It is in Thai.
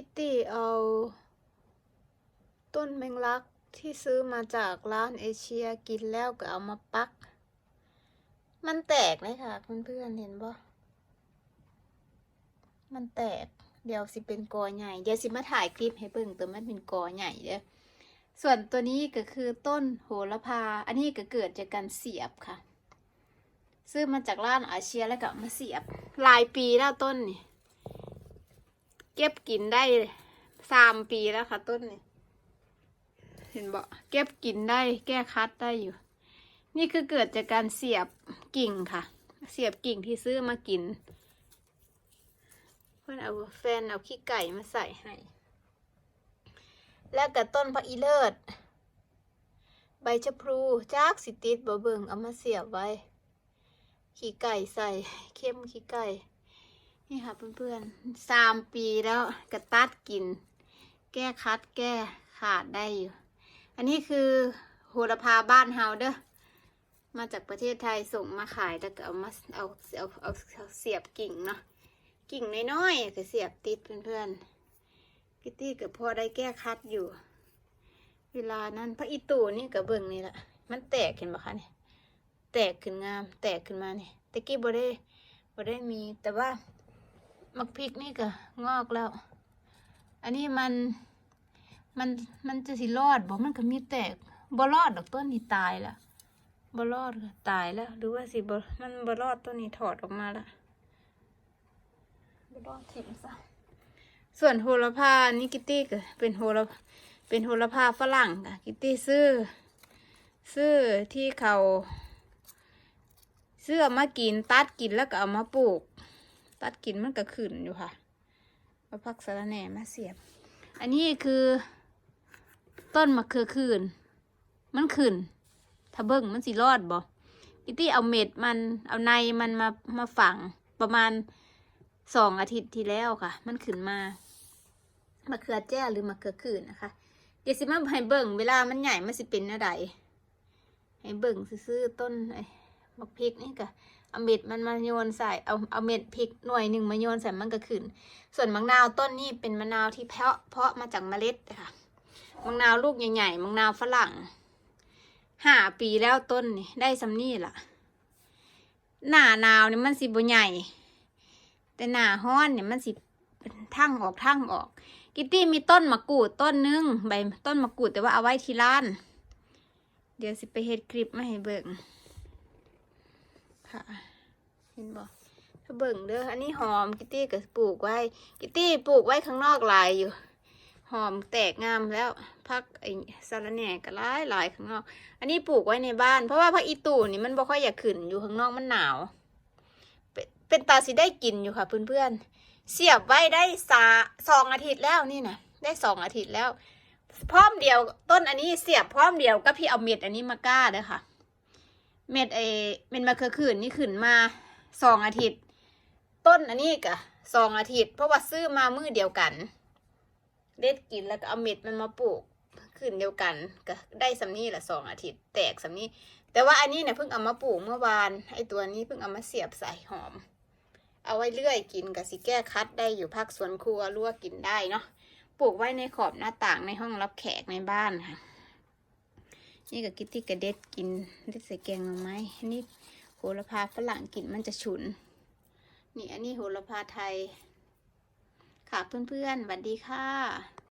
กิตตี้เอาต้นแมงลักที่ซื้อมาจากร้านเอเชียกินแล้วก็เอามาปัก มันแตกเลยค่ะเพื่อนๆเห็นปะมันแตก เดี๋ยวสิเป็นกอใหญ่ เดี๋ยวสิมาถ่ายคลิปให้เบิ่งตัวมันเป็นกอใหญ่เด้อส่วนตัวนี้ก็คือต้นโหระพา อันนี้ก็เกิดจากการเสียบค่ะ ซื้อมาจากร้านอาเชียแล้วก็มาเสียบ หลายปีแล้วต้นนี่ เก็บกินได้สามปีแล้วค่ะต้นนี่เห็นบอกเก็บกินได้แก้คัดได้อยู่ นี่คือเกิดจากการเสียบกิ่งค่ะ เสียบกิ่งที่ซื้อมากิน เพื่อนเอาแฟนเอาขี้ไก่มาใส่ให้แล้วกับต้นพระอีเลิศใบชะพลูจากสิติดบ่เบิงเอามาเสียบไว้ ขี้ไก่ใส่เข้มขี้ไก่ นี่ค่ะเพื่อนๆสามปีแล้วกระตัดกิน แก้คัดแก้ขาดได้อยู่ อันนี้คือโหระพาบ้านเฮาเด้อมาจากประเทศไทยส่งมาขายแล้วก็เอามาเอาเอาเอาเสียบกิ่งเนาะกิ่งน้อยๆก็เสียบติดเพื่อนๆกิตตี้กับพอได้แก้คัดอยู่ เวลานั้นพระอีตูนี่กับเบิ่งนี่แหละมันแตกเห็นปะคะเนี่ยแตกขึ้นงาม แตกขึ้นมาเนี่ยตะกี้บ่ได้บ่ได้มีแต่ว่า มักพริกนี่ก็งอกแล้ว อันนี้มัน มันมันจะสิรอดบ่มันก็มีแตกบ่รอดดอกต้นนี้ตายแล้วบ่รอดค่ะตายแล้วหรือว่าสิบ่มันบ่รอดต้นนี้ถอดออกมาแล้วบ่รอดถิ่มซะส่วนโหระพานี่กิตตี้ก็เป็นโหระเป็นโหระพาฝรั่งค่ะกิตตี้ซื้อ ซื้อที่เขาซื้อเอามากินตัดกินแล้วก็เอามาปลูก ตัดกินมันก็ขึ้นอยู่ค่ะเอาพักสะระแหน่มาเสียบ อันนี้คือ ต้นมะเขือคืน มันขึ้น ถ้าเบิ่งมันสิรอดบ่กิตี้เอาเม็ดมันเอาในมันมามาฝังประมาณสองอาทิตย์ที่แล้วค่ะ มันขึ้นมามะเขือแจ้หรือมะเขือคืนนะคะ เดี๋ยวสิมาให้เบิ่งเวลามันใหญ่มันสิเป็นอะไรให้เบิ่งซื่อๆต้นไอ้มะพริกนี่ก็เอาเม็ดมันมาโยนใส่เอาเอาเม็ดพริกหน่วยหนึ่งมาโยนใส่มันก็ขึ้น ส่วนมะนาวต้นนี้เป็นมะนาวที่เพาะเพาะมาจากเมล็ดค่ะมะนาวลูกใหญ่ๆมะนาวฝรั่งห้าปีแล้วต้นนี่ได้สำนี่ล่ะ หน้าหนาวเนี่ยมันสิบใหญ่ แต่หน้าห้อนเนี่ยมันสิเป็นทั้งออกทั้งออก กิตตี้มีต้นมะกรูดต้นนึงใบต้นมะกรูดแต่ว่าเอาไว้ที่ร้าน เดี๋ยวสิไปเฮ็ดคลิปมาให้เบิ่ง ค่ะ เห็นบ่ถ้าเบิ่งเด้ออันนี้หอมกิตตี้ก็ปลูกไว้ กิตตี้ปลูกไว้ข้างนอกหลายอยู่ หอมแตกงามแล้วพักไอ้สารแหน่ก็หลายหลายข้างนอก อันนี้ปลูกไว้ในบ้าน เพราะว่าพักอีตู่นี่มันบ่ค่อยอยากขึ้นอยู่ข้างนอกมันหนาว เป็นเป็นตาสิได้กินอยู่ค่ะเพื่อนๆเสียบไว้ได้สาสองอาทิตย์แล้วนี่นะได้สองอาทิตย์แล้ว พร้อมเดียวต้นอันนี้เสียบพร้อมเดียวก็พี่เอาเม็ดอันนี้มาก้าเด้อค่ะ เม็ดไอเม็ดมะเขือขื่นนี่ขึ้นมาสองอาทิตย์ ต้นอันนี้ก็สองอาทิตย์ เพราะว่าซื้อมามือเดียวกัน เด็ดกินแล้วก็เอาเม็ดมันมาปลูกขึ้นเดียวกันก็ได้สำนี้แหละสองอาทิตย์ แตกสำนี้แต่ว่าอันนี้เนี่ยเพิ่งเอามาปลูกเมื่อวานไอตัวนี้เพิ่งเอามาเสียบใส่หอม เอาไว้เลื่อยกินกับสิแก้คัดได้อยู่ภาคสวนครัวลวกกินได้เนาะปลูกไว้ในขอบหน้าต่างในห้องรับแขกในบ้านค่ะ นี่กับกิตตี้กระเด็ดกินเด็ดใส่แกงหน่อไม้นี่โหระพาฝรั่งกินมันจะฉุน นี่อันนี้โหระพาไทย ค่ะเพื่อนๆสวัสดีค่ะ